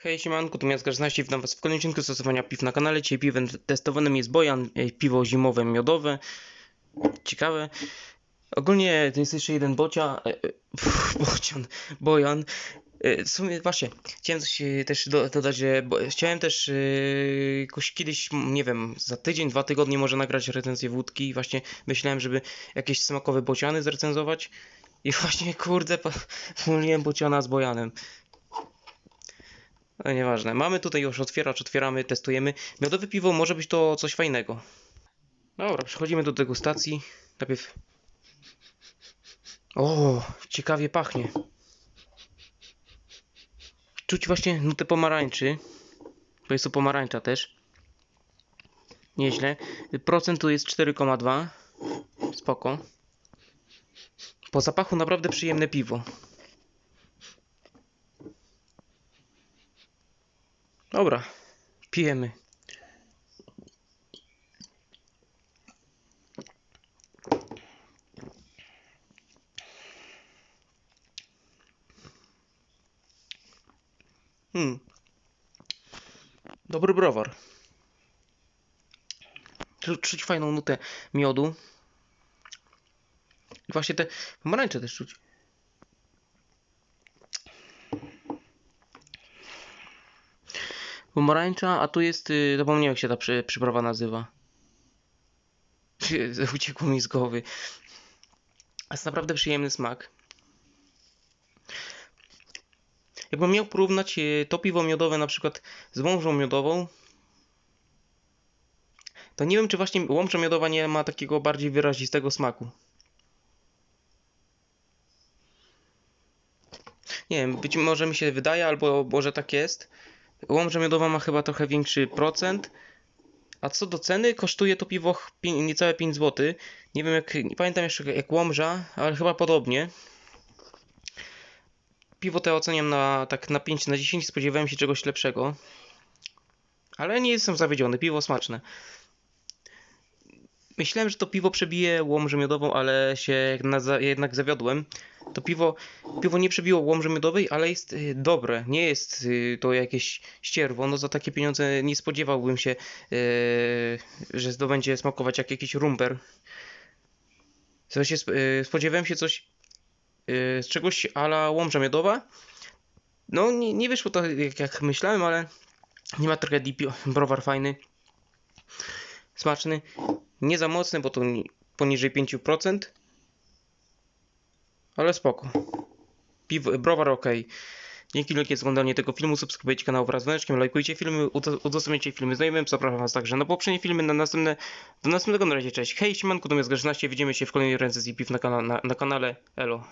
Hej siemanko, tu Miazga 16, witam was w kolejnym odcinku stosowania piw na kanale. Dzisiaj piwem testowanym jest Bojan, e, piwo zimowe, miodowe. Ciekawe. Ogólnie to jest jeszcze jeden bocia, e, e, pff, bocian, Bojan. W sumie właśnie, chciałem coś też do, dodać, że chciałem też jakoś kiedyś, nie wiem, za tydzień, dwa tygodnie może nagrać recenzję wódki. Właśnie myślałem, żeby jakieś smakowe bociany zrecenzować. I właśnie, kurde, pomyliłem bociana z Bojanem. No nieważne. Mamy tutaj już otwieracz, otwieramy, testujemy. Miodowe piwo może być to coś fajnego. Dobra, przechodzimy do degustacji. Najpierw. O, ciekawie pachnie. Czuć właśnie nutę pomarańczy. Bo jest to pomarańcza też. Nieźle. Procent tu jest 4,2. Spoko. Po zapachu naprawdę przyjemne piwo. Dobra, pijemy. Hmm. Dobry browar. Czu- Czuć fajną nutę miodu. I właśnie te pomarańcze też czuć. Pomarańcza, a tu jest. Yy, zapomniałem jak się ta przy, przyprawa nazywa. Uciekło mi z głowy. A jest naprawdę przyjemny smak. Jakbym miał porównać yy, to piwo miodowe na przykład z łomżą miodową, to nie wiem, czy właśnie łomża miodowa nie ma takiego bardziej wyrazistego smaku. Nie wiem, być może mi się wydaje, albo może tak jest. Łomża miodowa ma chyba trochę większy procent. A co do ceny, kosztuje to piwo niecałe 5 zł. Nie wiem, jak, nie pamiętam jeszcze jak Łomża, ale chyba podobnie. Piwo te oceniam na tak na 5 na 10, spodziewałem się czegoś lepszego. Ale nie jestem zawiedziony, piwo smaczne. Myślałem, że to piwo przebije łomżę miodową, ale się jednak zawiodłem. To piwo, piwo nie przebiło łomży miodowej, ale jest y, dobre. Nie jest y, to jakieś ścierwo. No za takie pieniądze nie spodziewałbym się, y, że to będzie smakować jak jakiś sp- y, spodziewałem się coś z czegoś ala łomża miodowa. No nie, nie wyszło to jak, jak myślałem, ale nie ma tragedii. Browar fajny. Smaczny. Nie za mocny, bo to ni- poniżej 5%. Ale spoko. Piwo, browar ok. Dzięki wielkie za oglądanie tego filmu, subskrybujcie kanał wraz z dzwoneczkiem, lajkujcie filmy, udo- udostępniajcie filmy znajomym, zapraszam was także na poprzednie filmy, na następne, do następnego na razie, cześć. Hej, siemanko, to jest Grażynaście, widzimy się w kolejnej recenzji piw na, kana- na, na kanale, elo.